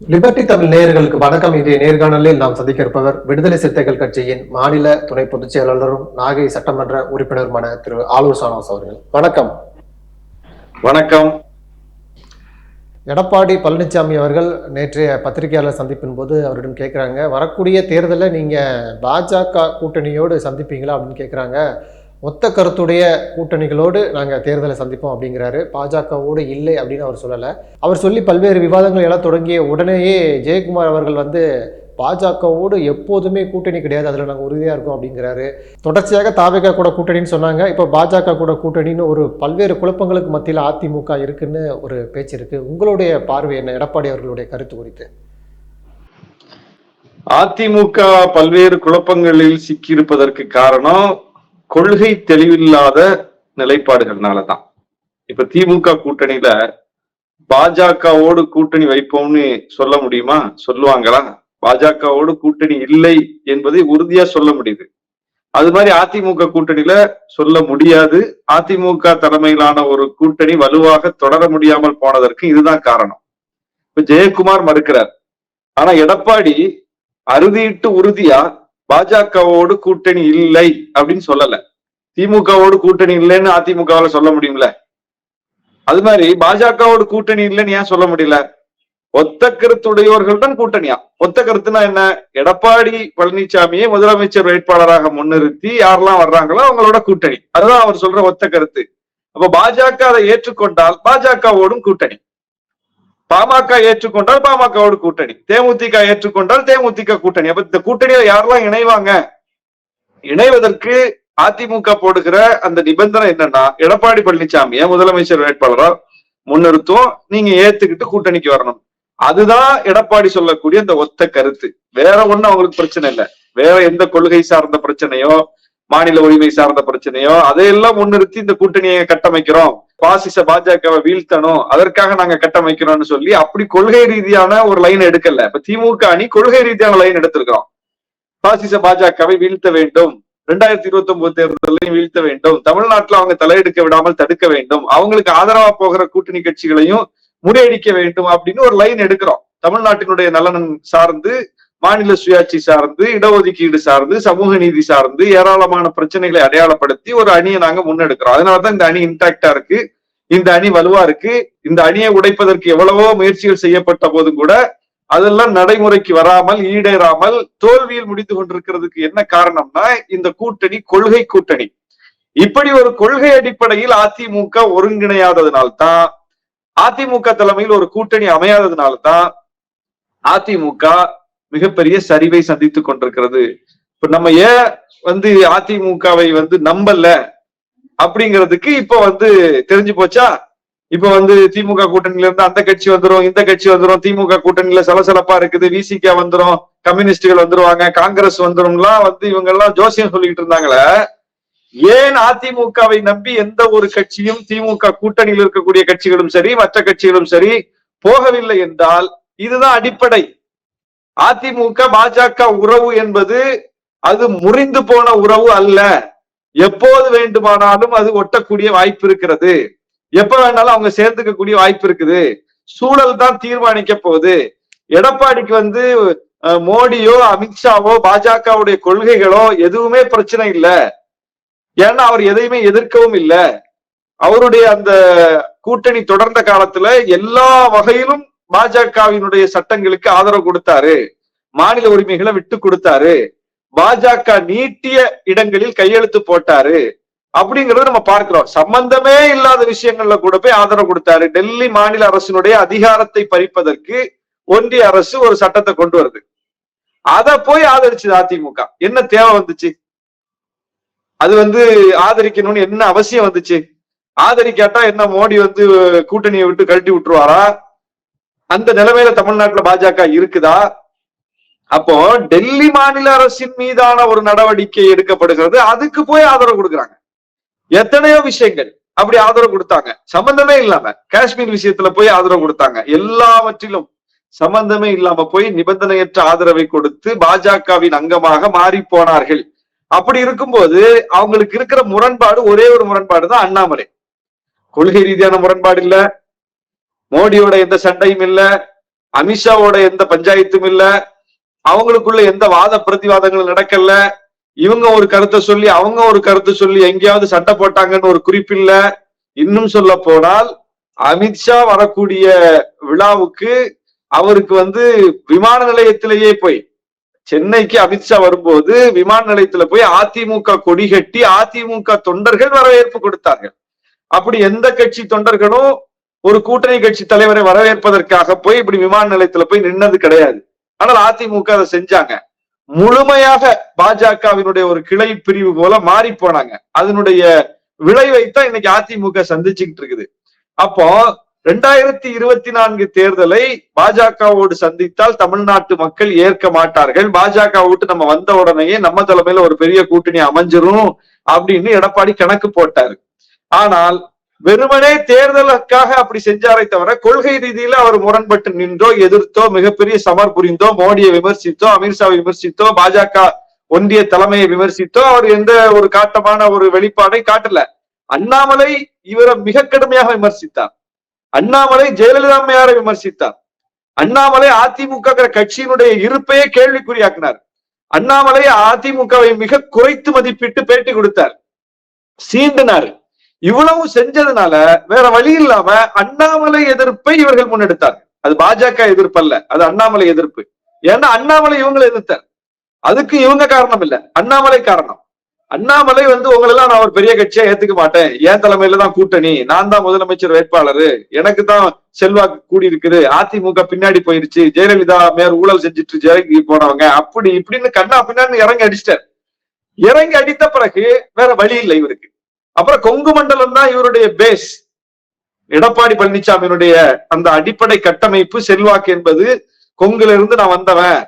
Liberty Tamil நேயர்களுக்கு வணக்கம். இன்றைய நேர்காணலில் நாம் சந்திக்க இருப்பவர் விடுதலை சிறுத்தைகள் கட்சியின் மாநில துணை பொதுச் செயலாளரும் நாகை சட்டமன்ற உறுப்பினருமான திரு ஆலூர் சானோஸ் அவர்கள். வணக்கம். வணக்கம். எடப்பாடி பழனிசாமி அவர்கள் நேற்றைய பத்திரிகையாளர் சந்திப்பின் போது அவரிடம் கேட்குறாங்க வரக்கூடிய தேர்தலில் நீங்கள் பாஜக கூட்டணியோடு சந்திப்பீங்களா? அப்படின்னு கேட்குறாங்க ஒத்த கருத்துடைய கூட்டணிகளோடு நாங்கள் தேர்தலை சந்திப்போம் அப்படிங்கிறாரு. பாஜகவோடு இல்லை அப்படின்னு அவர் சொல்லலை. அவர் சொல்லி பல்வேறு விவாதங்கள் எல்லாம் தொடங்கிய உடனேயே ஜெயக்குமார் அவர்கள் வந்து பாஜகவோடு எப்போதுமே கூட்டணி கிடையாது அதில் நாங்கள் உறுதியாக இருக்கோம் அப்படிங்கிறாரு. தொடர்ச்சியாக தாவேகா கூட கூட்டணின்னு சொன்னாங்க. இப்போ பாஜக கூட கூட்டணின்னு ஒரு பல்வேறு குழப்பங்களுக்கு மத்தியில் அதிமுக இருக்குன்னு ஒரு பேச்சு இருக்கு. உங்களுடைய பார்வை என்ன? எடப்பாடி அவர்களுடைய கருத்து குறித்து. அதிமுக பல்வேறு குழப்பங்களில் சிக்கியிருப்பதற்கு காரணம் கொள்கை தெளிவில்லாத நிலைப்பாடுகள்னால தான் இப்ப திமுக கூட்டணியில பாஜகவோடு கூட்டணி வைப்போம்னு சொல்ல முடியுமா? சொல்லுவாங்களா? பாஜகவோடு கூட்டணி இல்லை என்பதை உறுதியா சொல்ல முடியுது. அது மாதிரி அதிமுக கூட்டணியில சொல்ல முடியாது. அதிமுக தலைமையிலான ஒரு கூட்டணி வலுவாக தொடர முடியாமல் போனதற்கு இதுதான் காரணம். இப்ப ஜெயக்குமார் மறுக்கிறார். ஆனா எடப்பாடி அறுதியிட்டு உறுதியா பாஜகவோடு கூட்டணி இல்லை அப்படின்னு சொல்லல. திமுகவோடு கூட்டணி இல்லைன்னு அதிமுகவால சொல்ல முடியும்ல? அது மாதிரி பாஜகவோடு கூட்டணி இல்லைன்னு ஏன் சொல்ல முடியல? ஒத்த கருத்துடையவர்களுடன் கூட்டணியா? ஒத்த கருத்துனா என்ன? எடப்பாடி பழனிசாமியை முதலமைச்சர் வேட்பாளராக முன்னிறுத்தி யாரெல்லாம் வர்றாங்களோ அவங்களோட கூட்டணி. அதுதான் அவர் சொல்ற ஒத்த கருத்து. அப்ப பாஜக அதை ஏற்றுக்கொண்டால் பாஜகவோடும் கூட்டணி. பாமக ஏற்றுக்கொண்டால் பாமகவோடு கூட்டணி. தேமுதிக ஏற்றுக்கொண்டால் தேமுதிக கூட்டணி. அப்ப இந்த கூட்டணியில யாரெல்லாம் இணைவாங்க? இணைவதற்கு அதிமுக போடுகிற அந்த நிபந்தனை என்னன்னா எடப்பாடி பழனிசாமிய முதலமைச்சர் வேட்பாளரா முன்னிறுத்தும் நீங்க ஏத்துக்கிட்டு கூட்டணிக்கு வரணும். அதுதான் எடப்பாடி சொல்லக்கூடிய அந்த ஒத்த கருத்து. வேற ஒண்ணும் அவங்களுக்கு பிரச்சனை இல்லை. வேற எந்த கொள்கை சார்ந்த பிரச்சனையோ மாநில உரிமை சார்ந்த பிரச்சனையோ அதையெல்லாம் முன்னிறுத்தி இந்த கூட்டணியை கட்டமைக்கிறோம். பாசிச பாஜகவை வீழ்த்தணும் அதற்காக நாங்க கட்டமைக்கிறோம்னு சொல்லி அப்படி கொள்கை ரீதியான ஒரு லைன் எடுக்கல. இப்ப திமுக அணி கொள்கை ரீதியான லைன் எடுத்திருக்கிறோம். பாசிச பாஜகவை வீழ்த்த வேண்டும். ரெண்டாயிரத்தி இருபத்தி ஒன்பது தேர்தலையும் வீழ்த்த வேண்டும். தமிழ்நாட்டில் அவங்க தலையெடுக்க விடாமல் தடுக்க வேண்டும். அவங்களுக்கு ஆதரவா போகிற கூட்டணி கட்சிகளையும் முறியடிக்க வேண்டும் அப்படின்னு ஒரு லைன் எடுக்கிறோம். தமிழ்நாட்டினுடைய நலன் சார்ந்து மாநில சுயாட்சி சார்ந்து இடஒதுக்கீடு சார்ந்து சமூக நீதி சார்ந்து ஏராளமான பிரச்சனைகளை அடையாளப்படுத்தி ஒரு அணியை நாங்க முன்னெடுக்கிறோம். அதனாலதான் இந்த அணி இன்டாக்டா இருக்கு. இந்த அணி வலுவா இருக்கு. இந்த அணியை உடைப்பதற்கு எவ்வளவோ முயற்சிகள் செய்யப்பட்ட போதும் கூட அதெல்லாம் நடைமுறைக்கு வராமல் ஈடேறாமல் தோல்வியில் முடிந்து கொண்டிருக்கிறதுக்கு என்ன காரணம்னா இந்த கூட்டணி கொள்கை கூட்டணி. இப்படி ஒரு கொள்கை அடிப்படையில் அதிமுக ஒருங்கிணையாததுனால்தான் அதிமுக தலைமையில் ஒரு கூட்டணி அமையாததுனால்தான் அதிமுக மிகப்பெரிய சரிவை சந்தித்துக் கொண்டிருக்கிறது. இப்ப நம்ம ஏன் வந்து அதிமுகவை வந்து நம்பல? அப்படிங்கிறதுக்கு இப்ப வந்து தெரிஞ்சு போச்சா? இப்ப வந்து திமுக கூட்டணியில இருந்து அந்த கட்சி வந்துரும் இந்த கட்சி வந்துரும் திமுக கூட்டணியில சலசலப்பா இருக்குது விசிகா வந்துரும் கம்யூனிஸ்டுகள் வந்துருவாங்க காங்கிரஸ் வந்துரும்லாம் வந்து இவங்க எல்லாம் ஜோசியம் சொல்லிட்டு இருந்தாங்களே ஏன் அதிமுகவை நம்பி எந்த ஒரு கட்சியும் திமுக கூட்டணியில் இருக்கக்கூடிய கட்சிகளும் சரி மற்ற கட்சிகளும் சரி போகவில்லை என்றால் இதுதான் அடிப்படை. அதிமுக பாஜக உறவு என்பது அது முறிந்து போன உறவு அல்ல. எப்போது வேண்டுமானாலும் அது ஒட்டக்கூடிய வாய்ப்பு இருக்கிறது. எப்ப வேணாலும் அவங்க சேர்ந்துக்கக்கூடிய வாய்ப்பு இருக்குது. சூழல் தான் தீர்மானிக்க போகுது. எடப்பாடிக்கு வந்து மோடியோ அமித்ஷாவோ பாஜகவுடைய கொள்கைகளோ எதுவுமே பிரச்சனை இல்லை. ஏன்னா அவர் எதையுமே எதிர்க்கவும் இல்லை. அவருடைய அந்த கூட்டணி தொடர்ந்த காலத்துல எல்லா வகையிலும் பாஜகவினுடைய சட்டங்களுக்கு ஆதரவு கொடுத்தாரு. மாநில உரிமைகளை விட்டு கொடுத்தாரு. பாஜக நீட்டிய இடங்களில் கையெழுத்து போட்டாரு. அப்படிங்கறத நம்ம பார்க்கிறோம். சம்பந்தமே இல்லாத விஷயங்கள்ல கூட போய் ஆதரவு கொடுத்தாரு. டெல்லி மாநில அரசினுடைய அதிகாரத்தை பறிப்பதற்கு ஒன்றிய அரசு ஒரு சட்டத்தை கொண்டு வருது. அத போய் ஆதரிச்சது அதிமுக. என்ன தேவை வந்துச்சு? அது வந்து ஆதரிக்கணும்னு என்ன அவசியம் வந்துச்சு? ஆதரிக்காட்டா என்ன மோடி வந்து கூட்டணியை விட்டு கழட்டி விட்டுருவாரா? அந்த நிலைமையில தமிழ்நாட்டுல பாஜக இருக்குதா? அப்போ டெல்லி மாநில அரசின் மீதான ஒரு நடவடிக்கை எடுக்கப்படுகிறது. அதுக்கு போய் ஆதரவு கொடுக்குறாங்க. எத்தனையோ விஷயங்கள் அப்படி ஆதரவு கொடுத்தாங்க. சம்பந்தமே இல்லாம காஷ்மீர் விஷயத்துல போய் ஆதரவு கொடுத்தாங்க. எல்லாவற்றிலும் சம்பந்தமே இல்லாம போய் நிபந்தனையற்ற ஆதரவை கொடுத்து பாஜகவின் அங்கமாக மாறி போனார்கள். அப்படி இருக்கும்போது அவங்களுக்கு இருக்கிற முரண்பாடு ஒரே ஒரு முரண்பாடு தான் அண்ணாமலை. கொள்கை ரீதியான முரண்பாடு இல்ல. மோடியோட எந்த சண்டையும் இல்ல. அமித்ஷாவோட எந்த பஞ்சாயத்தும் இல்ல. அவங்களுக்குள்ள எந்த வாத பிரதிவாதங்களும் நடக்கல. இவங்க ஒரு கருத்தை சொல்லி அவங்க ஒரு கருத்தை சொல்லி எங்கேயாவது சண்டை போட்டாங்கன்னு ஒரு குறிப்பில்ல. இன்னும் சொல்ல போனால் அமித்ஷா வரக்கூடிய விழாவுக்கு அவருக்கு வந்து விமான நிலையத்திலேயே போய் சென்னைக்கு அமித்ஷா வரும்போது விமான நிலையத்துல போய் அதிமுக கொடி கட்டி அதிமுக தொண்டர்கள் வரவேற்பு கொடுத்தார்கள். அப்படி எந்த கட்சி தொண்டர்களும் ஒரு கூட்டணி கட்சி தலைவரை வரவேற்பதற்காக போய் இப்படி விமான நிலையத்துல போய் நின்னது கிடையாது. ஆனால் அதிமுக அதை செஞ்சாங்க. முழுமையாக பாஜகவினுடைய ஒரு கிளை பிரிவு போல மாறி போனாங்க. அதனுடைய விளைவைத்தான் இன்னைக்கு அதிமுக சந்திச்சுக்கிட்டு இருக்குது. அப்போ ரெண்டாயிரத்தி இருபத்தி நான்கு தேர்தலை பாஜகவோடு சந்தித்தால் தமிழ்நாட்டு மக்கள் ஏற்க மாட்டார்கள். பாஜக விட்டு நம்ம வந்த உடனேயே நம்ம தலைமையில ஒரு பெரிய கூட்டணி அமைஞ்சிரும் அப்படின்னு எடப்பாடி கணக்கு போட்டாரு. ஆனால் வெறுமனே தேர்தலுக்காக அப்படி செஞ்சாரே தவிர கொள்கை ரீதியில அவர் முரண்பட்டு நின்றோ எதிர்த்தோ மிகப்பெரிய சமர் புரிந்தோ மோடியை விமர்சித்தோ அமித்ஷாவை விமர்சித்தோ பாஜக ஒன்றிய தலைமையை விமர்சித்தோ அவர் எந்த ஒரு காட்டமான ஒரு வெளிப்பாடை காட்டல. அண்ணாமலை இவரை மிக கடுமையாக விமர்சித்தார். அண்ணாமலை ஜெயலலிதா அம்மையாரை விமர்சித்தார். அண்ணாமலை அதிமுக கட்சியினுடைய இருப்பையே கேள்விக்குறியாக்கினார். அண்ணாமலை அதிமுகவை மிக குறைத்து மதிப்பிட்டு பேட்டி கொடுத்தார். சீண்டினார். இவ்வளவு செஞ்சதுனால வேற வழி இல்லாம அண்ணாமலை எதிர்ப்பை இவர்கள் முன்னெடுத்தார் அது பாஜக எதிர்ப்பு அல்ல அது அண்ணாமலை எதிர்ப்பு. ஏன்னா அண்ணாமலை இவங்களை எதிர்த்தார். அதுக்கு இவங்க காரணம் இல்ல அண்ணாமலை காரணம். அண்ணாமலை வந்து உங்களெல்லாம் நான் ஒரு பெரிய கட்சியா ஏத்துக்க மாட்டேன். என் தலைமையில தான் கூட்டணி நான் தான் முதலமைச்சர் வேட்பாளர். எனக்கு தான் செல்வாக்கு கூடி இருக்குது அதிமுக பின்னாடி போயிருச்சு. ஜெயலலிதா மேல் ஊழல் செஞ்சுட்டு இறங்கி போனவங்க அப்படி இப்படின்னு கண்ணா பின்னாடி இறங்கி அடிச்சிட்டார். இறங்கி அடித்த பிறகு வேற வழி இல்லை இவருக்கு. அப்புறம் கொங்கு மண்டலம் தான் இவருடைய பேஸ் எடப்பாடி பழனிசாமியினுடைய அந்த அடிப்படை கட்டமைப்பு செல்வாக்கு என்பது கொங்குல இருந்து நான் வந்தவன்.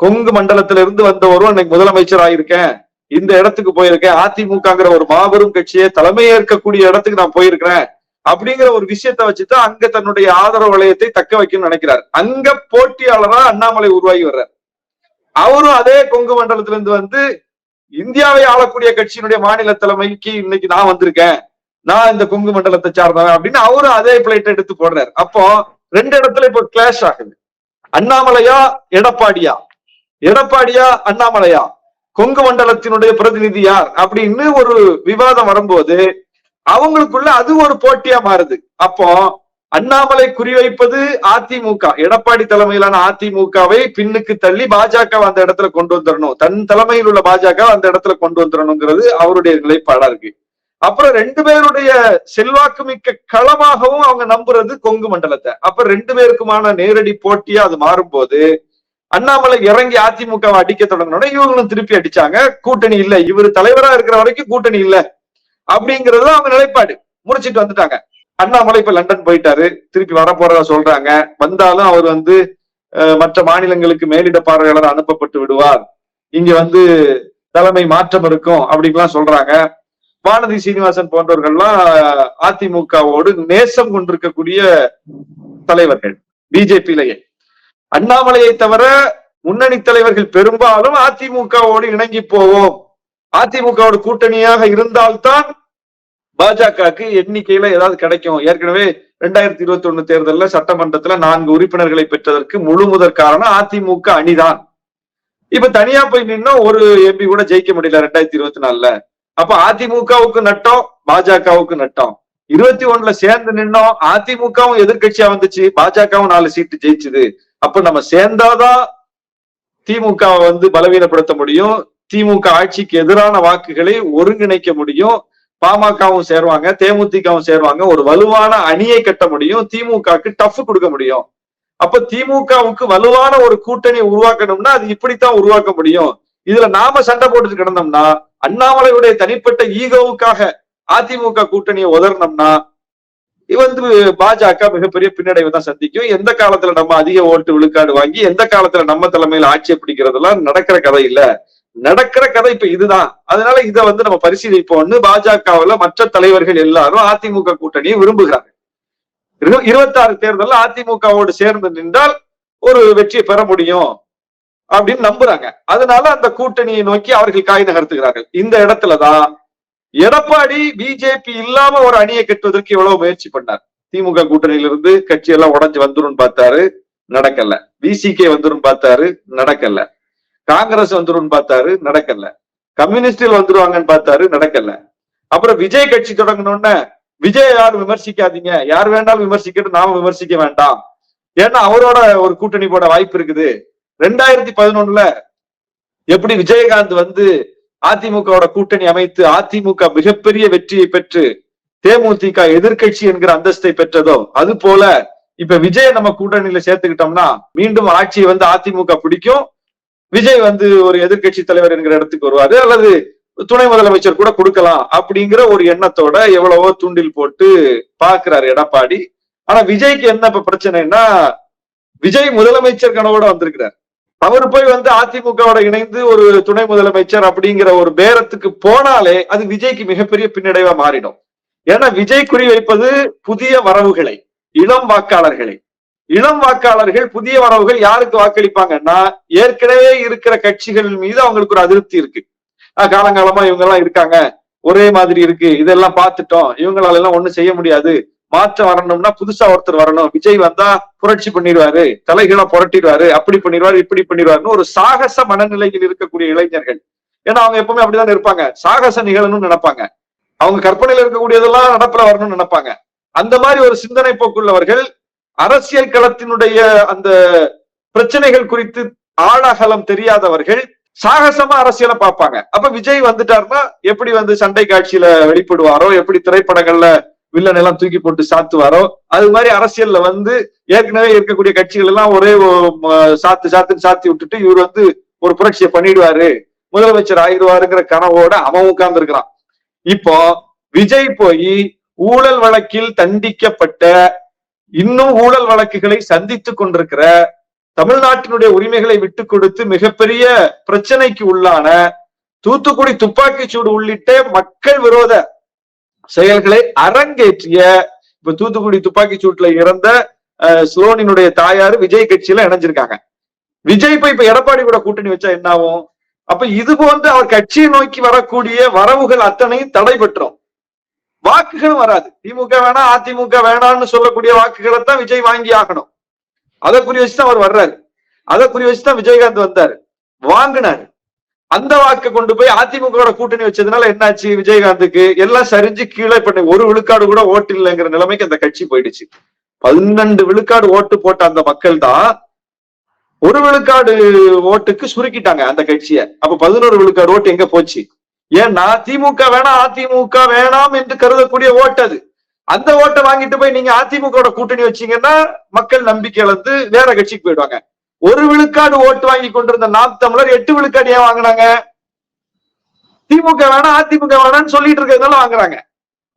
கொங்கு மண்டலத்தில இருந்து வந்த ஒருவன் இன்னைக்கு முதலமைச்சர் ஆயிருக்கேன் இந்த இடத்துக்கு போயிருக்கேன். அதிமுகங்கிற ஒரு மாபெரும் கட்சியை தலைமை ஏற்கக்கூடிய இடத்துக்கு நான் போயிருக்கிறேன். அப்படிங்கிற ஒரு விஷயத்த வச்சுதான் அங்க தன்னுடைய ஆதரவு வளையத்தை தக்க வைக்கணும்னு நினைக்கிறார். அங்க போட்டியாளரா அண்ணாமலை உருவாகி வர்றார். அவரும் அதே கொங்கு மண்டலத்திலிருந்து வந்து இந்தியாவை ஆளக்கூடிய கட்சியினுடைய மாநில தலைமைக்கு இன்னைக்கு நான் வந்திருக்கேன். நான் இந்த கொங்கு மண்டலத்தை சார்ந்தவன் அப்படின்னு அவரும் அதே பிளேட் எடுத்து போடுறாரு. அப்போ ரெண்டு இடத்துல இப்போ கிளாஷ் ஆகுது. அண்ணாமலையா எடப்பாடியா? எடப்பாடியா அண்ணாமலையா? கொங்கு மண்டலத்தினுடைய பிரதிநிதி யார்? அப்படின்னு ஒரு விவாதம் வரும்போது அவங்களுக்குள்ள அது ஒரு போட்டியா மாறுது. அப்போ அண்ணாமலை குறிவைப்பது அதிமுக. எடப்பாடி தலைமையிலான அதிமுகவை பின்னுக்கு தள்ளி பாஜக அந்த இடத்துல கொண்டு வந்துடணும் தன் தலைமையில் உள்ள பாஜக அந்த இடத்துல கொண்டு வந்துடணுங்கிறது அவருடைய நிலைப்பாடா இருக்கு. அப்புறம் ரெண்டு பேருடைய செல்வாக்கு மிக்க களமாகவும் அவங்க நம்புறது கொங்கு மண்டலத்தை. அப்ப ரெண்டு பேருக்குமான நேரடி போட்டியா அது மாறும்போது அண்ணாமலை இறங்கி அதிமுகவை அடிக்க தொடங்கினோட இவங்களும் திருப்பி அடிச்சாங்க. கூட்டணி இல்ல. இவர் தலைவரா இருக்கிற வரைக்கும் கூட்டணி இல்ல. அப்படிங்கிறது அவங்க நிலைப்பாடு. முடிச்சிட்டு வந்துட்டாங்க. அண்ணாமலை இப்ப லண்டன் போயிட்டாரு. திருப்பி வர போறதா சொல்றாங்க. வந்தாலும் அவர் வந்து அஹ், மற்ற மாநிலங்களுக்கு மேலிட பார்வையாளர் அனுப்பப்பட்டு விடுவார். இங்க வந்து தலைமை மாற்றம் இருக்கும் அப்படின்லாம் சொல்றாங்க. வானதி சீனிவாசன் போன்றவர்கள்லாம் அதிமுகவோடு நேசம் கொண்டிருக்கக்கூடிய தலைவர்கள் பிஜேபியிலேயே. அண்ணாமலையை தவிர முன்னணி தலைவர்கள் பெரும்பாலும் அதிமுகவோடு இணங்கி போவோம். அதிமுகவோட கூட்டணியாக இருந்தால்தான் பாஜகவுக்கு எண்ணிக்கையில ஏதாவது கிடைக்கும். ஏற்கனவே ரெண்டாயிரத்தி இருபத்தி ஒண்ணு தேர்தலில் சட்டமன்றத்துல நான்கு உறுப்பினர்களை பெற்றதற்கு முழு முதற் காரணம் அதிமுக அணிதான். இப்ப தனியா போய் நின்னா ஒரு எம்பி கூட ஜெயிக்க முடியல ரெண்டாயிரத்தி இருபத்தி நாலுல. அப்ப அதிமுகவுக்கு நட்டம் பாஜகவுக்கு நட்டம். இருபத்தி ஒண்ணுல சேர்ந்து நின்னோம் அதிமுகவும் எதிர்க்கட்சியா வந்துச்சு பாஜகவும் நாலு சீட்டு ஜெயிச்சுது. அப்ப நம்ம சேர்ந்தாதான் திமுகவை வந்து பலவீனப்படுத்த முடியும் திமுக ஆட்சிக்கு எதிரான வாக்குகளை ஒருங்கிணைக்க முடியும் பாமகவும் சேருவாங்க தேமுதிகவும் சேருவாங்க. ஒரு வலுவான அணியை கட்ட முடியும் திமுகவுக்கு டஃப் கொடுக்க முடியும். அப்ப திமுகவுக்கு வலுவான ஒரு கூட்டணி உருவாக்கணும்னா அது இப்படித்தான் உருவாக்க முடியும். இதுல நாம சண்டை போட்டுட்டு கிடந்தோம்னா அண்ணாமலையுடைய தனிப்பட்ட ஈகோவுக்காக அதிமுக கூட்டணியை உதறனோம்னா இது வந்து பாஜக மிகப்பெரிய பின்னடைவை தான் சந்திக்கும். எந்த காலத்துல நம்ம அதிக ஓட்டு விழுக்காடு வாங்கி எந்த காலத்துல நம்ம தலைமையில ஆட்சியை பிடிக்கிறதெல்லாம் நடக்கிற கதை இல்ல. நடக்கிற கதை இப்ப இதுதான். அதனால இதை வந்து நம்ம பரிசீலிப்போம்னு பாஜகவுல மற்ற தலைவர்கள் எல்லாரும் அதிமுக கூட்டணியை விரும்புகிறாங்க. இருபத்தி ஆறு அதிமுகவோடு சேர்ந்து நின்றால் ஒரு வெற்றியை பெற முடியும் அப்படின்னு நம்புறாங்க. அதனால அந்த கூட்டணியை நோக்கி அவர்கள் காய் நகர்த்துகிறார்கள். இந்த இடத்துலதான் எடப்பாடி பிஜேபி இல்லாம ஒரு அணியை கட்டுவதற்கு எவ்வளவு முயற்சி பண்ணார். திமுக கூட்டணியிலிருந்து கட்சி எல்லாம் உடஞ்சு வந்துரும் பார்த்தாரு நடக்கல. விசிகே வந்துரும் பார்த்தாரு நடக்கல. காங்கிரஸ் வந்துடும் பார்த்தாரு நடக்கல. கம்யூனிஸ்டில் வந்துருவாங்கன்னு பார்த்தாரு நடக்கல. அப்புறம் விஜய் கட்சி தொடங்கணும்னு விஜய் யாரும் விமர்சிக்காதீங்க. யார் வேண்டாலும் விமர்சிக்கட்டும் நாம விமர்சிக்க வேண்டாம். ஏன்னா அவரோட ஒரு கூட்டணி போட வாய்ப்பு இருக்குது. ரெண்டாயிரத்தி பதினொன்னுல எப்படி விஜயகாந்த் வந்து அதிமுகவோட கூட்டணி அமைத்து அதிமுக மிகப்பெரிய வெற்றியை பெற்று தேமுதிக எதிர்க்கட்சி என்கிற அந்தஸ்தை பெற்றதோ அது போல இப்ப விஜய் நம்ம கூட்டணியில சேர்த்துக்கிட்டோம்னா மீண்டும் ஆட்சியை வந்து அதிமுக பிடிக்கும் விஜய் வந்து ஒரு எதிர்க்கட்சி தலைவர் என்கிற இடத்துக்கு வருவாரு அல்லது துணை முதலமைச்சர் கூட கொடுக்கலாம் அப்படிங்கிற ஒரு எண்ணத்தோட எவ்வளவோ தூண்டில் போட்டு பாக்குறாரு எடப்பாடி. ஆனா விஜய்க்கு என்ன இப்ப பிரச்சனைன்னா விஜய் முதலமைச்சர் கனவோட வந்திருக்கிறார். அவர் போய் வந்து அதிமுகவோட இணைந்து ஒரு துணை முதலமைச்சர் அப்படிங்கிற ஒரு பேரத்துக்கு போனாலே அது விஜய்க்கு மிகப்பெரிய பின்னடைவா மாறிடும். ஏன்னா விஜய் குறி வைப்பது புதிய வரவுகளை இளம் வாக்காளர்களை இளம் வாக்காளர்கள் புதிய வரவுகள் யாருக்கு வாக்களிப்பாங்கன்னா ஏற்கனவே இருக்கிற கட்சிகள் மீது அவங்களுக்கு ஒரு அதிருப்தி இருக்கு. ஆஹ் காலங்காலமா இவங்க எல்லாம் இருக்காங்க. ஒரே மாதிரி இருக்கு. இதெல்லாம் பார்த்துட்டோம். இவங்களால எல்லாம் ஒண்ணும் செய்ய முடியாது. மாற்றம் வரணும்னா புதுசா ஒருத்தர் வரணும். விஜய் வந்தா புரட்சி பண்ணிடுவாரு. தலைகீழா புரட்டிடுவாரு. அப்படி பண்ணிடுவாரு இப்படி பண்ணிடுவாருன்னு ஒரு சாகச மனநிலையில் இருக்கக்கூடிய இளைஞர்கள். ஏன்னா அவங்க எப்பவுமே அப்படிதான் இருப்பாங்க. சாகச நிகழணும்னு நினைப்பாங்க. அவங்க கற்பனையில இருக்கக்கூடியதெல்லாம் நடப்புல வரணும்னு நினைப்பாங்க. அந்த மாதிரி ஒரு சிந்தனை போக்குள்ளவர்கள் அரசியல் களத்தினுடைய அந்த பிரச்சனைகள் குறித்து ஆழகலம் தெரியாதவர்கள் சாகசமா அரசியலை பார்ப்பாங்க. அப்ப விஜய் வந்துட்டாருன்னா எப்படி வந்து சண்டை காட்சியில வெளிப்படுவாரோ எப்படி திரைப்படங்கள்ல வில்லன் எல்லாம் தூக்கி போட்டு சாத்துவாரோ அது மாதிரி அரசியல்ல வந்து ஏற்கனவே இருக்கக்கூடிய கட்சிகள் எல்லாம் ஒரே சாத்து சாத்துன்னு சாத்தி விட்டுட்டு இவர் வந்து ஒரு புரட்சியை பண்ணிடுவாரு. முதலமைச்சர் ஆயிடுவாருங்கிற கனவோட அவன் உட்கார்ந்து இருக்கிறான் இப்போ விஜய் போய் ஊழல் வழக்கில் தண்டிக்கப்பட்ட இன்னும் ஊழல் வழக்குகளை சந்தித்துக் கொண்டிருக்கிற தமிழ்நாட்டினுடைய உரிமைகளை விட்டு கொடுத்து மிகப்பெரிய பிரச்சனைக்கு உள்ளான தூத்துக்குடி துப்பாக்கி சூடு உள்ளிட்ட மக்கள் விரோத செயல்களை அரங்கேற்றிய இப்ப தூத்துக்குடி துப்பாக்கி சூட்டுல இறந்த அஹ், சுரோனினுடைய தாயாரு விஜய் கட்சியில இணைஞ்சிருக்காங்க. விஜய் போய் இப்ப எடப்பாடி கூட கூட்டணி வச்சா என்ன ஆகும் அப்ப இது போன்று அவர் கட்சியை நோக்கி வரக்கூடிய வரவுகள் அத்தனையும் தடைபெற்றோம் வாக்குகளும் வராது. திமுக வேணாம் அதிமுக வேணாம்னு சொல்லக்கூடிய வாக்குகளை தான் விஜய் வாங்கி ஆகணும். அதை குறி வச்சுதான் அவர் வர்றாரு. அதை குறி வச்சுதான் விஜயகாந்த் வந்தாரு. வாங்கினாரு. அந்த வாக்கை கொண்டு போய் அதிமுக கூட்டணி வச்சதுனால என்னாச்சு விஜயகாந்துக்கு? எல்லாம் சரிஞ்சு கீழே பண்ணி ஒரு விழுக்காடு கூட ஓட்டு இல்லைங்கிற நிலைமைக்கு அந்த கட்சி போயிடுச்சு. பன்னெண்டு விழுக்காடு ஓட்டு போட்ட அந்த மக்கள் தான் ஒரு விழுக்காடு ஓட்டுக்கு சுருக்கிட்டாங்க அந்த கட்சியை. அப்ப பதினோரு விழுக்காடு ஓட்டு எங்க போச்சு? ஏன்னா திமுக வேணாம் அதிமுக வேணாம் என்று கருதக்கூடிய ஓட்டு அது. அந்த ஓட்டை வாங்கிட்டு போய் நீங்க அதிமுக கூட்டணி வச்சீங்கன்னா மக்கள் நம்பிக்கை இழந்து வேற கட்சிக்கு போயிடுவாங்க. ஒரு விழுக்காடு ஓட்டு வாங்கி கொண்டிருந்த நாம் தமிழர் எட்டு விழுக்காடு ஏன் வாங்கினாங்க? திமுக வேணாம் அதிமுக வேணாம்னு சொல்லிட்டு இருக்கிறதுனால வாங்குறாங்க.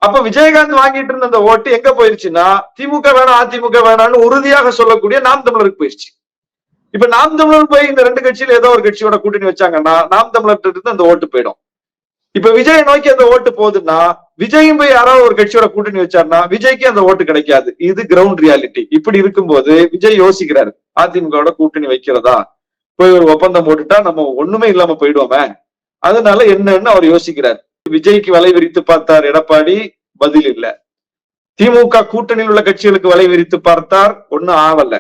அப்ப விஜயகாந்த் வாங்கிட்டு இருந்த அந்த ஓட்டு எங்க போயிருச்சுன்னா திமுக வேணாம் அதிமுக வேணாம்னு உறுதியாக சொல்லக்கூடிய நாம் தமிழருக்கு போயிருச்சு. இப்ப நாம் தமிழர் போய் இந்த ரெண்டு கட்சியில ஏதோ ஒரு கட்சியோட கூட்டணி வச்சாங்கன்னா நாம் தமிழர்கிட்ட இருந்து அந்த ஓட்டு போயிடும். இப்ப விஜய் நோக்கி அந்த ஓட்டு போகுதுன்னா விஜயும் போய் யாராவது ஒரு கட்சியோட கூட்டணி வச்சாருன்னா விஜய்க்கு அந்த ஓட்டு கிடைக்காது. இது கிரவுண்ட் ரியாலிட்டி இப்படி இருக்கும்போது விஜய் யோசிக்கிறாரு. அதிமுகவோட கூட்டணி வைக்கிறதா? போய் ஒரு ஒப்பந்தம் போட்டுட்டா நம்ம ஒண்ணுமே இல்லாம போயிடுவோமே? அதனால என்னன்னு அவர் யோசிக்கிறார்? விஜய்க்கு வலை விரித்து பார்த்தார் எடப்பாடி பதில் இல்ல. திமுக கூட்டணியில் உள்ள கட்சிகளுக்கு வலை விரித்து பார்த்தார் ஒன்னும் ஆவல.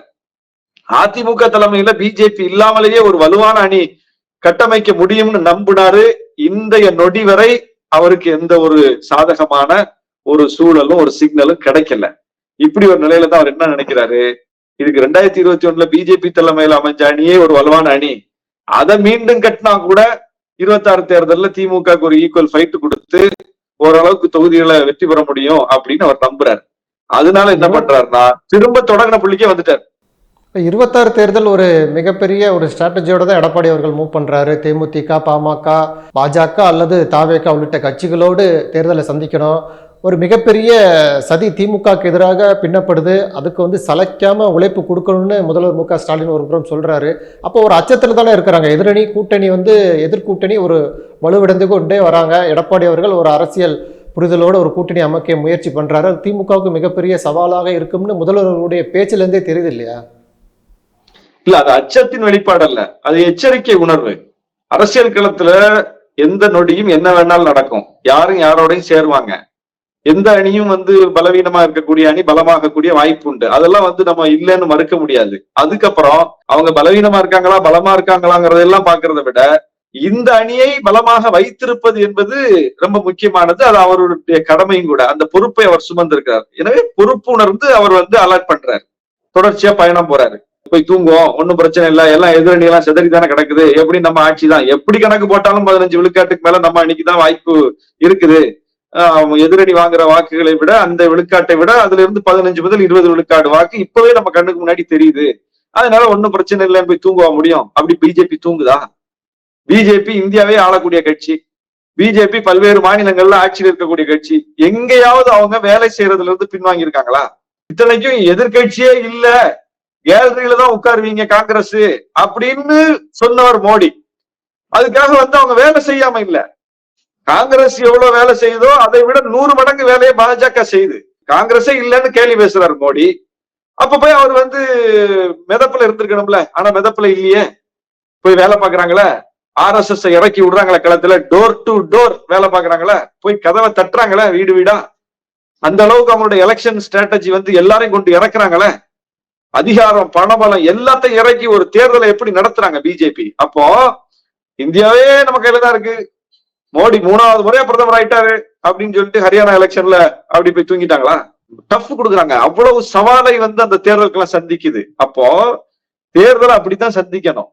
அதிமுக தலைமையில பிஜேபி இல்லாமலேயே ஒரு வலுவான அணி கட்டமைக்க முடியும்னு நம்பினாரு இன்றைய நொடி வரை அவருக்கு எந்த ஒரு சாதகமான ஒரு சூழலும் ஒரு சிக்னலும் கிடைக்கல. இப்படி ஒரு நிலையில தான் அவர் என்ன நினைக்கிறாரு? இதுக்கு ரெண்டாயிரத்தி இருபத்தி ஒண்ணுல பிஜேபி தலைமையில அமைஞ்ச அணியே ஒரு வலுவான அணி. அதை மீண்டும் கட்டினா கூட இருபத்தாறு தேர்தலில் திமுக ஒரு ஈக்குவல் ஃபைட் கொடுத்து ஓரளவுக்கு தொகுதிகளை வெற்றி பெற முடியும் அப்படின்னு அவர் நம்புறாரு. அதனால என்ன பண்றாருன்னா திரும்ப தொடங்கின புள்ளிக்கே வந்துட்டார். இப்போ இருபத்தாறு தேர்தல் ஒரு மிகப்பெரிய ஒரு ஸ்ட்ராட்டஜியோட தான் எடப்பாடி அவர்கள் மூவ் பண்ணுறாரு தேமுதிக பாமக பாஜக அல்லது தாவேக உள்ளிட்ட கட்சிகளோடு தேர்தலை சந்திக்கணும். ஒரு மிகப்பெரிய சதி திமுகக்கு எதிராக பின்னப்படுது. அதுக்கு வந்து சலைக்காமல் உழைப்பு கொடுக்கணும்னு முதல்வர் மு க ஸ்டாலின் ஒரு புறம் சொல்கிறாரு அப்போ ஒரு அச்சத்தில் தானே இருக்கிறாங்க. எதிரணி கூட்டணி வந்து எதிர்கூட்டணி ஒரு வலுவிடந்து கொண்டே வராங்க. எடப்பாடி அவர்கள் ஒரு அரசியல் புரிதலோடு ஒரு கூட்டணி அமைக்க முயற்சி பண்ணுறாரு திமுகவுக்கு மிகப்பெரிய சவாலாக இருக்கும்னு முதல்வர்களுடைய பேச்சிலேருந்தே தெரியுது இல்லையா? இல்ல அது அச்சத்தின் வெளிப்பாடு அல்ல. அது எச்சரிக்கை உணர்வு. அரசியல் களத்துல எந்த நொடியும் என்ன வேணாலும் நடக்கும். யாரும் யாரோடையும் சேருவாங்க. எந்த அணியும் வந்து பலவீனமா இருக்கக்கூடிய அணி பலமாகக்கூடிய வாய்ப்பு உண்டு. அதெல்லாம் வந்து நம்ம இல்லைன்னு மறுக்க முடியாது. அதுக்கப்புறம் அவங்க பலவீனமா இருக்காங்களா பலமா இருக்காங்களாங்கிறதெல்லாம் பாக்குறத விட இந்த அணியை பலமாக வைத்திருப்பது என்பது ரொம்ப முக்கியமானது. அது அவருடைய கடமையும் கூட. அந்த பொறுப்பை அவர் சுமந்திருக்கிறார். எனவே பொறுப்பு உணர்ந்து அவர் வந்து அலர்ட் பண்றாரு. தொடர்ச்சியா பயணம் போறாரு. போய் தூங்குவோம். ஒன்னும் பிரச்சனை இல்லை. எல்லாம் எதிரணி எல்லாம் செதறி தானே கிடக்குது. எப்படி நம்ம ஆட்சி தான் எப்படி கணக்கு போட்டாலும் பதினஞ்சு விழுக்காட்டுக்கு மேல நம்ம அன்னைக்கு தான் வாய்ப்பு இருக்குது. எதிரணி வாங்குற வாக்குகளை விட அந்த விழுக்காட்டை விட அதுல இருந்து பதினஞ்சு முதல் இருபது விழுக்காடு வாக்கு இப்பவே நம்ம கண்ணுக்கு முன்னாடி தெரியுது. அதனால ஒன்னும் பிரச்சனை இல்லை போய் தூங்குவா முடியும். அப்படி பிஜேபி தூங்குதா? பிஜேபி இந்தியாவே ஆளக்கூடிய கட்சி. பிஜேபி பல்வேறு மாநிலங்கள்ல ஆட்சியில் இருக்கக்கூடிய கட்சி. எங்கேயாவது அவங்க வேலை செய்யறதுல இருந்து பின்வாங்கி இருக்காங்களா இத்தனைக்கும் எதிர்கட்சியே இல்ல. கேலரியில தான் உட்காருவீங்க காங்கிரஸ் அப்படின்னு சொன்னவர் மோடி. அதுக்காக வந்து அவங்க வேலை செய்யாம இல்ல. காங்கிரஸ் எவ்வளவு வேலை செய்யுதோ அதை விட நூறு மடங்கு வேலையை பாஜக செய்யுது. காங்கிரஸே இல்லைன்னு கேள்வி பேசுறாரு மோடி. அப்ப போய் அவர் வந்து மிதப்புல இருந்திருக்கணும்ல. ஆனா மிதப்புல இல்லையே. போய் வேலை பாக்குறாங்களே ஆர் எஸ் எஸ் இறக்கி விடுறாங்களே களத்துல. டோர் டு டோர் வேலை பாக்குறாங்களே போய் கதவை தட்டுறாங்களே வீடு வீடா. அந்த அளவுக்கு அவங்களுடைய எலெக்ஷன் ஸ்ட்ராட்டஜி வந்து எல்லாரையும் கொண்டு இறக்குறாங்களே. அதிகாரம் பணபலம் எல்லாத்தையும் இறக்கி ஒரு தேர்தலை எப்படி நடத்துறாங்க பிஜேபி அப்போ இந்தியாவே நம்ம கையில தான் இருக்கு. மோடி மூணாவது முறையா பிரதமர் ஆயிட்டாரு அப்படின்னு சொல்லிட்டு ஹரியானா எலெக்ஷன்ல அப்படி போய் தூங்கிட்டாங்களா? டஃப் கொடுக்குறாங்க. அவ்வளவு சவாலை வந்து அந்த தேர்தலுக்கெல்லாம் சந்திக்குது. அப்போ தேர்தலை அப்படித்தான் சந்திக்கணும்.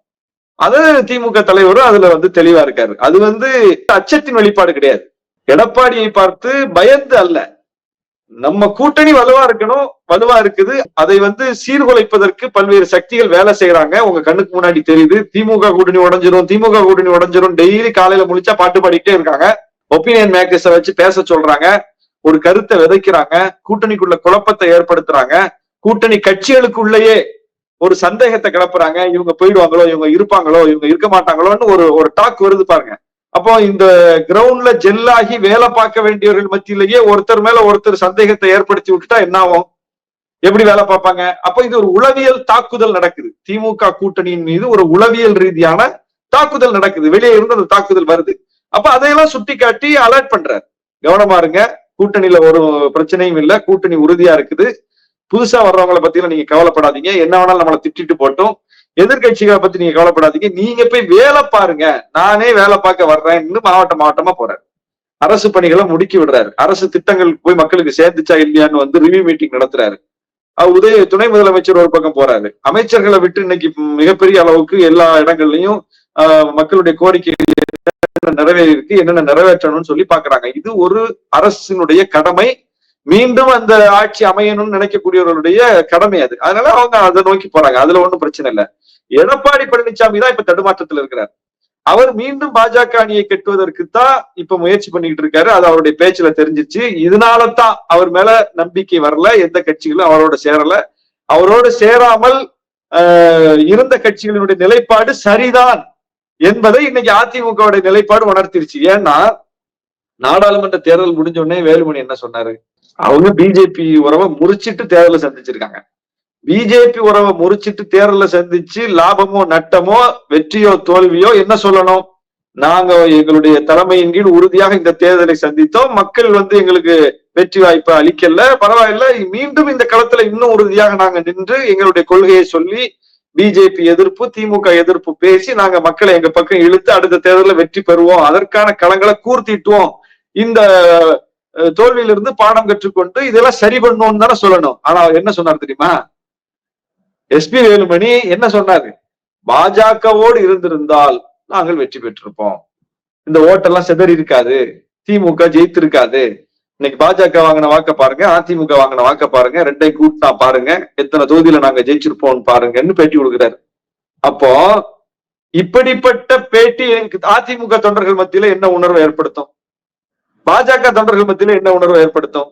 அது திமுக தலைவரும் அதுல வந்து தெளிவா இருக்காரு. அது வந்து அச்சத்தின் வெளிப்பாடு கிடையாது. எடப்பாடியை பார்த்து பயந்து அல்ல. நம்ம கூட்டணி வலுவா இருக்கணும். வலுவா இருக்குது. அதை வந்து சீர்குலைப்பதற்கு பல்வேறு சக்திகள் வேலை செய்யறாங்க உங்க கண்ணுக்கு முன்னாடி தெரியுது. திமுக கூட்டணி உடஞ்சிரும். திமுக கூட்டணி உடஞ்சிரும். டெய்லி காலையில முழிச்சா பாட்டு பாடிட்டே இருக்காங்க. ஒப்பீனியன் மேக்கர்ஸ வச்சு பேச சொல்றாங்க. ஒரு கருத்தை விதைக்கிறாங்க. கூட்டணிக்குள்ள குழப்பத்தை ஏற்படுத்துறாங்க. கூட்டணி கட்சிகளுக்குள்ளேயே ஒரு சந்தேகத்தை கிளப்புறாங்க. இவங்க போயிடுவாங்களோ இவங்க இருப்பாங்களோ இவங்க இருக்க மாட்டாங்களோன்னு ஒரு ஒரு டாக் வருது பாருங்க. அப்போ இந்த கிரவுண்ட்ல ஜெல்லாகி வேலை பார்க்க வேண்டியவர்கள் மத்தியிலேயே ஒருத்தர் மேல ஒருத்தர் சந்தேகத்தை ஏற்படுத்தி விட்டுட்டா என்ன ஆகும்? எப்படி வேலை பார்ப்பாங்க? அப்ப இது ஒரு உளவியல் தாக்குதல் நடக்குது. திமுக கூட்டணியின் மீது ஒரு உளவியல் ரீதியான தாக்குதல் நடக்குது. வெளியே இருந்து அந்த தாக்குதல் வருது. அப்ப அதையெல்லாம் சுட்டி காட்டி அலர்ட் பண்றாரு. கவனமா இருங்க. கூட்டணியில ஒரு பிரச்சனையும் இல்ல. கூட்டணி உறுதியா இருக்குது. புதுசா வர்றவங்கள பத்தி எல்லாம் நீங்க கவலைப்படாதீங்க. என்ன வேணாலும் நம்மளை திட்டிட்டு போட்டோம் எதிர்கட்சிகளை பத்தி நீங்க கவலைப்படாதீங்க. நீங்க போய் வேலை பாருங்க. நானே வேலை பார்க்க வர்றேன்னு மாவட்ட மாவட்டமா போறாரு. அரசு பணிகளை முடுக்கி விடுறாரு. அரசு திட்டங்கள் போய் மக்களுக்கு சேர்ந்துச்சா இல்லையான்னு வந்து ரிவ்யூ மீட்டிங் நடத்துறாரு. உதய துணை முதலமைச்சர் ஒரு பக்கம் போறாரு. அமைச்சர்களை விட்டு இன்னைக்கு மிகப்பெரிய அளவுக்கு எல்லா இடங்கள்லயும் ஆஹ், மக்களுடைய கோரிக்கை என்னென்ன நிறைவேறி இருக்கு என்னென்ன நிறைவேற்றணும்னு சொல்லி பாக்குறாங்க. இது ஒரு அரசினுடைய கடமை. மீண்டும் அந்த ஆட்சி அமையணும்னு நினைக்கக்கூடியவர்களுடைய கடமை அது. அதனால அவங்க அதை நோக்கி போறாங்க. அதுல ஒண்ணும் பிரச்சனை இல்லை. எடப்பாடி பழனிசாமி தான் இப்ப தடுமாற்றத்தில் இருக்கிறார். அவர் மீண்டும் பாஜக அணியை கட்டுவதற்கு தான் இப்ப முயற்சி பண்ணிட்டு இருக்காரு. அது அவருடைய பேச்சுல தெரிஞ்சிச்சு இதனால தான் அவர் மேல நம்பிக்கை வரல. எந்த கட்சிகளும் அவரோட சேரல. அவரோடு சேராமல் இருந்த கட்சிகளினுடைய நிலைப்பாடு சரிதான் என்பதை இன்னைக்கு அதிமுகவுடைய நிலைப்பாடு உணர்த்திருச்சு. ஏன்னா நாடாளுமன்ற தேர்தல் முடிஞ்ச உடனே வேலுமணி என்ன சொன்னாரு? அவங்க பிஜேபி உறவை முறிச்சிட்டு தேர்தலை சந்திச்சிருக்காங்க. பிஜேபி உறவை முறிச்சிட்டு தேர்தலை சந்திச்சு லாபமோ நட்டமோ வெற்றியோ தோல்வியோ என்ன சொல்லணும்? நாங்க எங்களுடைய தலைமையின் கீழ் உறுதியாக இந்த தேர்தலை சந்தித்தோம். மக்கள் வந்து எங்களுக்கு வெற்றி வாய்ப்பை அளிக்கல. பரவாயில்ல. மீண்டும் இந்த களத்துல இன்னும் உறுதியாக நாங்க நின்று எங்களுடைய கொள்கையை சொல்லி பிஜேபி எதிர்ப்பு திமுக எதிர்ப்பு பேசி நாங்க மக்களை எங்க பக்கம் இழுத்து அடுத்த தேர்தலில் வெற்றி பெறுவோம். அதற்கான களங்களை கூர்த்திட்டுவோம். இந்த தோல்வியிலிருந்து பாடம் கற்றுக்கொண்டு இதெல்லாம் சரி பண்ணுவோம்னு தானே சொல்லணும். ஆனா அவர் என்ன சொன்னார் தெரியுமா? எஸ்பி வேலுமணி என்ன சொன்னாரு? பாஜகவோடு இருந்திருந்தால் நாங்கள் வெற்றி பெற்றிருப்போம். இந்த ஓட்டெல்லாம் சிதறி இருக்காது திமுக ஜெயித்திருக்காது. இன்னைக்கு பாஜக வாங்கின வாக்க பாருங்க அதிமுக வாங்கின வாக்க பாருங்க ரெண்டை கூட்டினா பாருங்க எத்தனை தொகுதியில நாங்க ஜெயிச்சிருப்போம் பாருங்கன்னு பேட்டி கொடுக்குறாரு. அப்போ இப்படிப்பட்ட பேட்டி எனக்கு அதிமுக தொண்டர்கள் மத்தியில என்ன உணர்வை ஏற்படுத்தும்? பாஜக தொண்டர்கள் மத்தியில என்ன உணர்வை ஏற்படுத்தும்?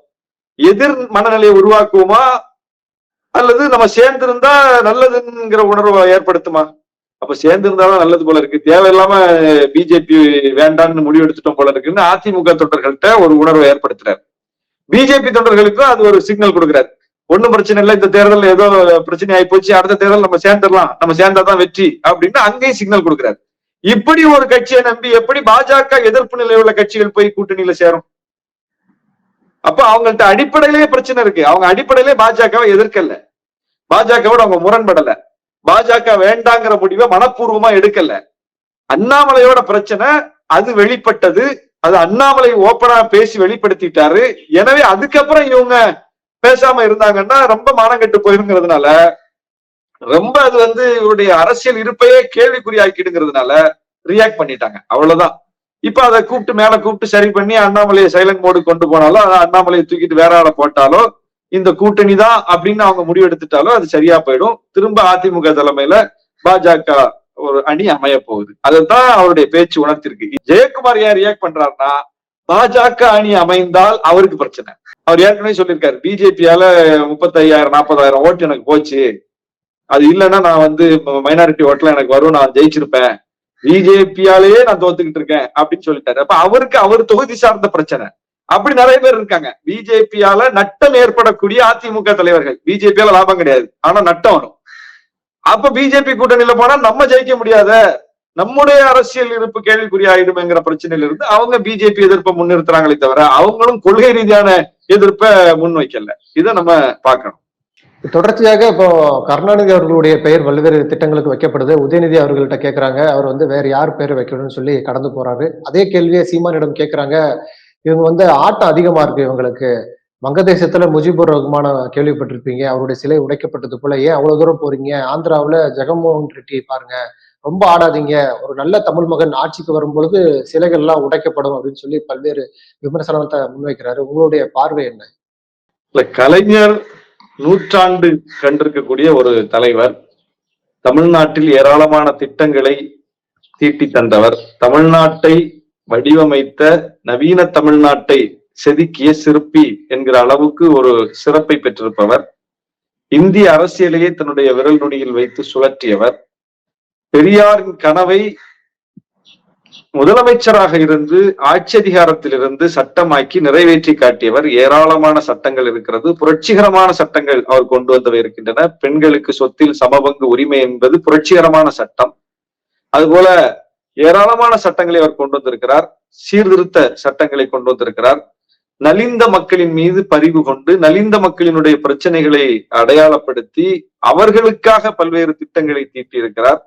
எதிர் மனநிலையை உருவாக்குவோமா அல்லது நம்ம சேர்ந்திருந்தா நல்லதுங்கிற உணர்வை ஏற்படுத்துமா? அப்ப சேர்ந்திருந்தாலும் நல்லது போல இருக்கு. தேவையில்லாம பிஜேபி வேண்டாம்னு முடிவு எடுத்துட்டோம் போல இருக்குன்னு அதிமுக தொண்டர்கள்ட்ட ஒரு உணர்வை ஏற்படுத்துறாரு பிஜேபி தொண்டர்களுக்கும் அது ஒரு சிக்னல் கொடுக்குறாரு. ஒன்னும் பிரச்சனை இல்லை இந்த தேர்தல் ஏதோ பிரச்சனை ஆகி போச்சு அடுத்த தேர்தல் நம்ம சேர்ந்துடலாம் நம்ம சேர்ந்தாதான் வெற்றி அப்படின்னு அங்கேயும் சிக்னல் கொடுக்குறாரு. இப்படி ஒரு கட்சியை நம்பி எப்படி பாஜக எதிர்ப்பு நிலை உள்ள கட்சிகள் போய் கூட்டணியில சேரும்? அப்ப அவங்கள்ட்ட அடிப்படையிலேயே பிரச்சனை இருக்கு. அவங்க அடிப்படையிலே பாஜகவை எதிர்க்கல. பாஜகவோட அவங்க முரண்படல. பாஜக வேண்டாங்கிற முடிவை மனப்பூர்வமா எடுக்கல. அண்ணாமலையோட பிரச்சனை அது வெளிப்பட்டது. அது அண்ணாமலை ஓப்பனா பேசி வெளிப்படுத்திட்டாரு. எனவே அதுக்கப்புறம் இவங்க பேசாம இருந்தாங்கன்னா ரொம்ப மானங்கெட்டு போயிருங்கிறதுனால ரொம்ப அது வந்து இவருடைய அரசியல் இருப்பையே கேள்விக்குறியாக்கிடுங்கிறதுனால ரியாக்ட் பண்ணிட்டாங்க. அவ்வளவுதான். இப்ப அதை கூப்பிட்டு மேல கூப்பிட்டு சரி பண்ணி அண்ணாமலையை சைலண்ட் மோடு கொண்டு போனாலோ அதை அண்ணாமலையை தூக்கிட்டு வேற ஆளை போட்டாலோ இந்த கூட்டணி தான் அப்படின்னு அவங்க முடிவெடுத்துட்டாலோ அது சரியா போயிடும். திரும்ப அதிமுக தலைமையில பாஜக ஒரு அணி அமைய போகுது. அதுதான் அவருடைய பேச்சு உணர்த்திருக்கு. ஜெயக்குமார் ஏன் ரியாக்ட் பண்றாருன்னா பாஜக அணி அமைந்தால் அவருக்கு பிரச்சனை. அவர் ஏற்கனவே சொல்லியிருக்காரு பிஜேபியால முப்பத்தையாயிரம் நாற்பதாயிரம் ஓட்டு எனக்கு போச்சு. அது இல்லைன்னா நான் வந்து மைனாரிட்டி ஓட்டுல எனக்கு வரும் நான் ஜெயிச்சிருப்பேன். பிஜேபியாலேயே நான் தோத்துக்கிட்டு இருக்கேன் அப்படின்னு சொல்லிட்டாரு. அப்ப அவருக்கு அவர் தொகுதி சார்ந்த பிரச்சனை. அப்படி நிறைய பேர் இருக்காங்க. பிஜேபியால நட்டம் ஏற்படக்கூடிய அதிமுக தலைவர்கள். பிஜேபியால லாபம் கிடையாது. ஆனா நட்டம் வரும். அப்ப பிஜேபி கூட்டணியில போனா நம்ம ஜெயிக்க முடியாத நம்முடைய அரசியல் இருப்பு கேள்விக்குறி ஆயிடுமேங்கிற பிரச்சனையில இருந்து அவங்க பிஜேபி எதிர்ப்பை முன்னிறுத்துறாங்களே தவிர அவங்களும் கொள்கை ரீதியான எதிர்ப்பை முன்வைக்கல. இதை நம்ம பார்க்கணும். தொடர்ச்சியாக இப்போ கருணாநிதி அவர்களுடைய பெயர் பல்வேறு திட்டங்களுக்கு வைக்கப்படுது. உதயநிதி அவர்கள்ட்ட கேட்கறாங்க அவர் வந்து வேற யார் பேர் வைக்கணும்னு சொல்லி கடந்து போறாரு. அதே கேள்வியை சீமானிடம் கேட்கறாங்க இவங்க வந்து ஆட்டம் அதிகமா இருக்கு இவங்களுக்கு. வங்கதேசத்துல முஜிபுர் ரகுமான கேள்விப்பட்டிருப்பீங்க. அவருடைய சிலை உடைக்கப்பட்டது போல ஏன் அவ்வளவு தூரம் போறீங்க? ஆந்திராவில் ஜெகன்மோகன் ரெட்டி பாருங்க. ரொம்ப ஆடாதீங்க. ஒரு நல்ல தமிழ் மகன் ஆட்சிக்கு வரும்பொழுது சிலைகள்லாம் சிலைகள் எல்லாம் உடைக்கப்படும் அப்படின்னு சொல்லி பல்வேறு விமர்சனத்தை முன்வைக்கிறாரு. உங்களுடைய பார்வை என்ன? இல்ல கலைஞர் நூற்றாண்டு கண்டிருக்கக்கூடிய ஒரு தலைவர் தமிழ்நாட்டில் ஏராளமான திட்டங்களை தீட்டி தந்தவர் தமிழ்நாட்டை வடிவமைத்த நவீன தமிழ்நாட்டை செதுக்கிய சிற்பி என்கிற அளவுக்கு ஒரு சிறப்பை பெற்றிருப்பவர். இந்திய அரசியலையே தன்னுடைய விரல் நுனியில் வைத்து சுழற்றியவர். பெரியாரின் கனவை முதலமைச்சராக இருந்து ஆட்சி அதிகாரத்திலிருந்து சட்டமாக்கி நிறைவேற்றி காட்டியவர் ஏராளமான சட்டங்கள் இருக்கிறது. புரட்சிகரமான சட்டங்கள் அவர் கொண்டு வந்தவை இருக்கின்றன. பெண்களுக்கு சொத்தில் சமபங்கு உரிமை என்பது புரட்சிகரமான சட்டம். அதுபோல ஏராளமான சட்டங்களை அவர் கொண்டு வந்திருக்கிறார். சீர்திருத்த சட்டங்களை கொண்டு வந்திருக்கிறார். நலிந்த மக்களின் மீது பரிவு கொண்டு நலிந்த மக்களினுடைய பிரச்சனைகளை அடையாளப்படுத்தி அவர்களுக்காக பல்வேறு திட்டங்களை தீட்டியிருக்கிறார்.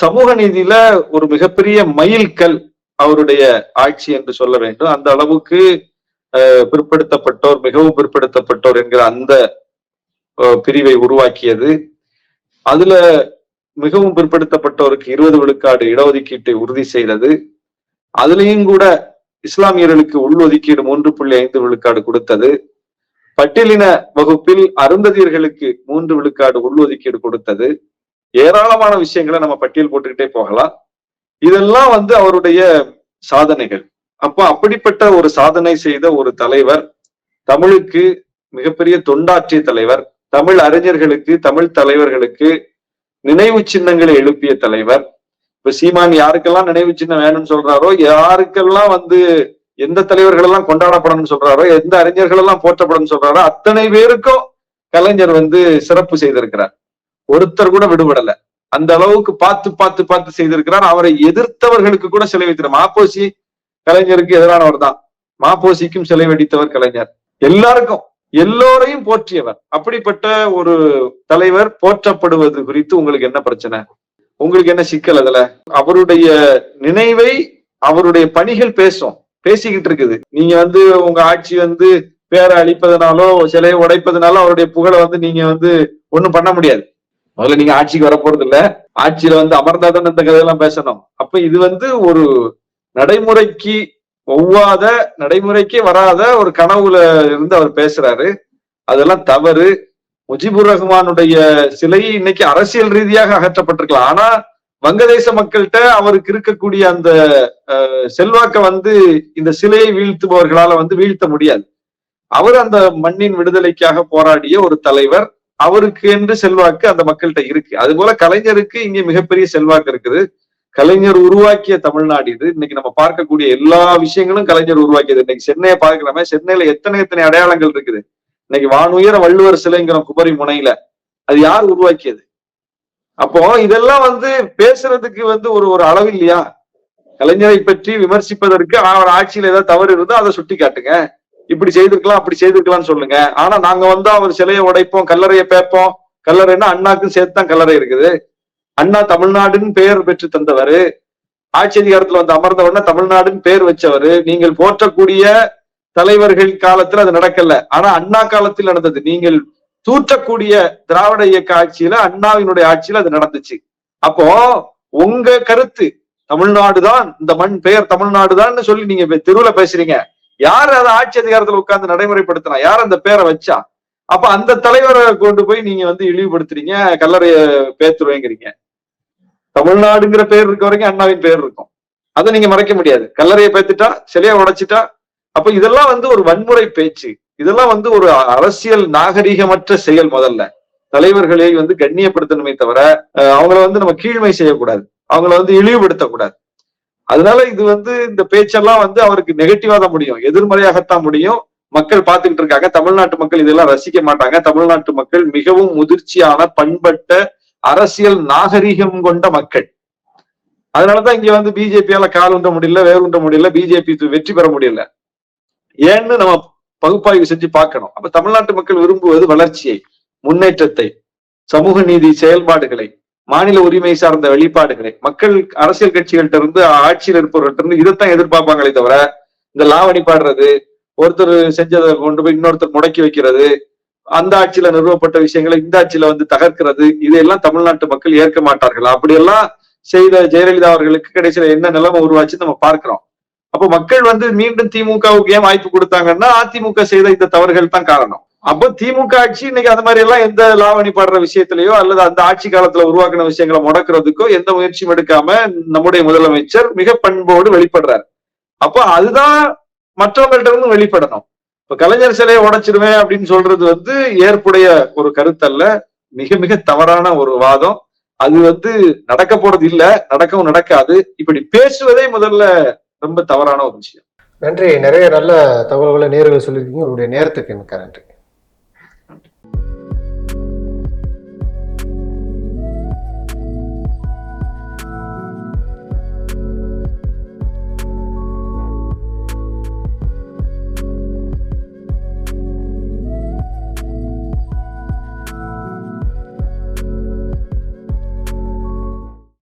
சமூக நீதியில ஒரு மிகப்பெரிய மைல்கல் அவருடைய ஆட்சி என்று சொல்ல வேண்டும். அந்த அளவுக்கு பிற்படுத்தப்பட்டோர் மிகவும் பிற்படுத்தப்பட்டோர் என்கிற அந்த பிரிவை உருவாக்கியது. அதுல மிகவும் பிற்படுத்தப்பட்டோருக்கு இருபது விழுக்காடு இடஒதுக்கீட்டை உறுதி செய்தது. அதுலேயும் கூட இஸ்லாமியர்களுக்கு உள்ஒதுக்கீடு மூன்று புள்ளி ஐந்து விழுக்காடு கொடுத்தது. பட்டியலின வகுப்பில் அருந்ததியர்களுக்கு மூன்று விழுக்காடு உள்ஒதுக்கீடு கொடுத்தது. ஏராளமான விஷயங்களை நம்ம பட்டியல் போட்டுக்கிட்டே போகலாம். இதெல்லாம் வந்து அவருடைய சாதனைகள். அப்போ அப்படிப்பட்ட ஒரு சாதனை செய்த ஒரு தலைவர் தமிழுக்கு மிகப்பெரிய தொண்டாற்றிய தலைவர் தமிழ் அறிஞர்களுக்கு தமிழ் தலைவர்களுக்கு நினைவு சின்னங்களை எழுப்பிய தலைவர். இப்ப சீமான் யாருக்கெல்லாம் நினைவு சின்னம் வேணும்னு சொல்றாரோ யாருக்கெல்லாம் வந்து எந்த தலைவர்கள் எல்லாம் கொண்டாடப்படணும்னு சொல்றாரோ எந்த அறிஞர்கள் எல்லாம் போற்றப்படணும்னு சொல்றாரோ அத்தனை பேருக்கும் கலைஞர் வந்து சிறப்பு செய்திருக்கிறார். ஒருத்தர் கூட விடுபடல. அந்த அளவுக்கு பார்த்து பார்த்து பார்த்து செய்திருக்கிறார். அவரை எதிர்த்தவர்களுக்கு கூட சிலை வைத்தார். மாப்போசி கலைஞருக்கு எதிரானவர் தான். மாப்போசிக்கும் சிலை வெடித்தவர் கலைஞர். எல்லாருக்கும் எல்லோரையும் போற்றியவர். அப்படிப்பட்ட ஒரு தலைவர் போற்றப்படுவது குறித்து உங்களுக்கு என்ன பிரச்சனை? உங்களுக்கு என்ன சிக்கல் அதுல? அவருடைய நினைவை அவருடைய பணிகள் பேசும். பேசிக்கிட்டு இருக்குது. நீங்க வந்து உங்க ஆட்சி வந்து பேரை அழிப்பதனாலோ சிலையை உடைப்பதனாலோ அவருடைய புகழை வந்து நீங்க வந்து ஒண்ணும் பண்ண முடியாது. முதல்ல நீங்க ஆட்சிக்கு வரப்போறது இல்ல ஆட்சியில வந்து அமர்ந்தாதான் இந்த கதையெல்லாம் பேசணும். அப்ப இது வந்து ஒரு நடைமுறைக்கு ஒவ்வாத நடைமுறைக்கே வராத ஒரு கனவுல இருந்து அவர் பேசுறாரு. அதெல்லாம் தவறு. முஜிபுர் ரஹ்மானுடைய சிலை இன்னைக்கு அரசியல் ரீதியாக அகற்றப்பட்டிருக்கலாம். ஆனா வங்கதேச மக்கள்கிட்ட அவருக்கு இருக்கக்கூடிய அந்த செல்வாக்க வந்து இந்த சிலையை வீழ்த்துபவர்களால வந்து வீழ்த்த முடியாது. அவர் அந்த மண்ணின் விடுதலைக்காக போராடிய ஒரு தலைவர் அவருக்கு என்று செல்வாக்கு அந்த மக்கள்கிட்ட இருக்கு. அது போல கலைஞருக்கு இங்க மிகப்பெரிய செல்வாக்கு இருக்குது. கலைஞர் உருவாக்கிய தமிழ்நாடு இது. இன்னைக்கு நம்ம பார்க்கக்கூடிய எல்லா விஷயங்களும் கலைஞர் உருவாக்கியது. இன்னைக்கு சென்னையை பார்க்கலாமே சென்னையில எத்தனை எத்தனை அடையாளங்கள் இருக்குது. இன்னைக்கு வானுயர வள்ளுவர் சிலைங்கிற குபரி முனையில அது யார் உருவாக்கியது? அப்போ இதெல்லாம் வந்து பேசுறதுக்கு வந்து ஒரு ஒரு அளவு இல்லையா? கலைஞரை பற்றி விமர்சிப்பதற்கு அவர் ஆட்சியில ஏதாவது தவறு இருந்தா அதை சுட்டி காட்டுங்க இப்படி செய்திருக்கலாம் அப்படி செய்திருக்கலாம்னு சொல்லுங்க. ஆனா நாங்க வந்து அவர் சிலையை உடைப்போம் கல்லறையை பேப்போம் கல்லறைன்னா அண்ணாக்கும் சேர்த்து தான் கல்லறை இருக்குது. அண்ணா தமிழ்நாடுன்னு பெயர் பெற்று தந்தவர். ஆட்சி அதிகாரத்துல வந்து அமர்ந்தவொடனே தமிழ்நாடுன்னு பேர் வச்சவர். நீங்கள் போற்றக்கூடிய தலைவர்கள் காலத்துல அது நடக்கல. ஆனா அண்ணா காலத்தில் நடந்தது. நீங்கள் தூற்றக்கூடிய திராவிட இயக்க ஆட்சியில அண்ணாவினுடைய ஆட்சியில அது நடந்துச்சு. அப்போ உங்க கருத்து தமிழ்நாடுதான் இந்த மண் பெயர் தமிழ்நாடுதான்னு சொல்லி நீங்க தெருவுல பேசுறீங்க. யார் அதை ஆட்சி அதிகாரத்துல உட்கார்ந்து நடைமுறைப்படுத்தினா? யார் அந்த பேரை வச்சா? அப்ப அந்த தலைவரை கொண்டு போய் நீங்க வந்து இழிவுபடுத்துறீங்க கல்லறைய பேத்துருவேங்கிறீங்க தமிழ்நாடுங்கிற பேர் இருக்க வரைக்கும் அண்ணாவின் பேர் இருக்கும். அதை நீங்க மறைக்க முடியாது. கல்லறையை பேத்துட்டா சிலையை உடைச்சிட்டா அப்ப இதெல்லாம் வந்து ஒரு வன்முறை பேச்சு. இதெல்லாம் வந்து ஒரு அரசியல் நாகரிகமற்ற செயல் முதல்ல. தலைவர்களை வந்து கண்ணியப்படுத்தணுமே தவிர அவங்கள வந்து நம்ம கீழ்மை செய்யக்கூடாது. அவங்கள வந்து இழிவுபடுத்தக்கூடாது. அதனால இது வந்து இந்த பேச்செல்லாம் வந்து அவருக்கு நெகட்டிவா தான் முடியும். எதிர்மறையாகத்தான் முடியும். மக்கள் பார்த்துக்கிட்டு இருக்காங்க. தமிழ்நாட்டு மக்கள் இதெல்லாம் ரசிக்க மாட்டாங்க. தமிழ்நாட்டு மக்கள் மிகவும் முதிர்ச்சியான பண்பட்ட அரசியல் நாகரிகம் கொண்ட மக்கள். அதனாலதான் இங்க வந்து பிஜேபியால கால் உண்ட முடியல வேர் உண்ட முடியல பிஜேபி வெற்றி பெற முடியல. ஏன்னு நம்ம பகுப்பாய்வு செஞ்சு பார்க்கணும். அப்ப தமிழ்நாட்டு மக்கள் விரும்புவது வளர்ச்சியை முன்னேற்றத்தை சமூக நீதி செயல்பாடுகளை மாநில உரிமை சார்ந்த வெளிப்பாடுகளை. மக்கள் அரசியல் கட்சிகள்ட்ட இருந்து ஆட்சியில் இருப்பவர்கள்ட்ட இருந்து இதைத்தான் எதிர்பார்ப்பாங்களே தவிர இந்த லாவணி பாடுறது ஒருத்தர் செஞ்சதை கொண்டு போய் இன்னொருத்தர் முடக்கி வைக்கிறது அந்த ஆட்சியில நிறுவப்பட்ட விஷயங்களை இந்த ஆட்சியில வந்து தகர்க்கிறது இதையெல்லாம் தமிழ்நாட்டு மக்கள் ஏற்க மாட்டார்கள். அப்படியெல்லாம் செய்த ஜெயலலிதா அவர்களுக்கு கடைசியில என்ன நிலைமை உருவாச்சு நம்ம பார்க்கிறோம். அப்ப மக்கள் வந்து மீண்டும் திமுகவுக்கு ஏன் வாய்ப்பு கொடுத்தாங்கன்னா அதிமுக செய்த இந்த தவறுகள் தான் காரணம். அப்ப திமுக ஆட்சி இன்னைக்கு அந்த மாதிரி எல்லாம் எந்த லாவணி பாடுற விஷயத்திலயோ அல்லது அந்த ஆட்சி காலத்துல உருவாக்கின விஷயங்களை முடக்கிறதுக்கோ எந்த முயற்சியும் எடுக்காம நம்முடைய முதலமைச்சர் மிக பண்போடு வெளிப்படுறாரு. அப்போ அதுதான் மற்றவங்கள்ட்ட இருந்து வெளிப்படணும். இப்ப கலைஞர் சிலையை உடைச்சிருவேன் அப்படின்னு சொல்றது வந்து ஏற்புடைய ஒரு கருத்தல்ல. மிக மிக தவறான ஒரு வாதம். அது வந்து நடக்க போறது இல்ல நடக்கவும் நடக்காது. இப்படி பேசுவதே முதல்ல ரொம்ப தவறான ஒரு விஷயம். நன்றி. நிறைய நல்ல தகவல்களை நேர்களை சொல்லியிருக்கீங்க. உங்களுடைய நேரத்துக்கு எனக்கு நன்றி.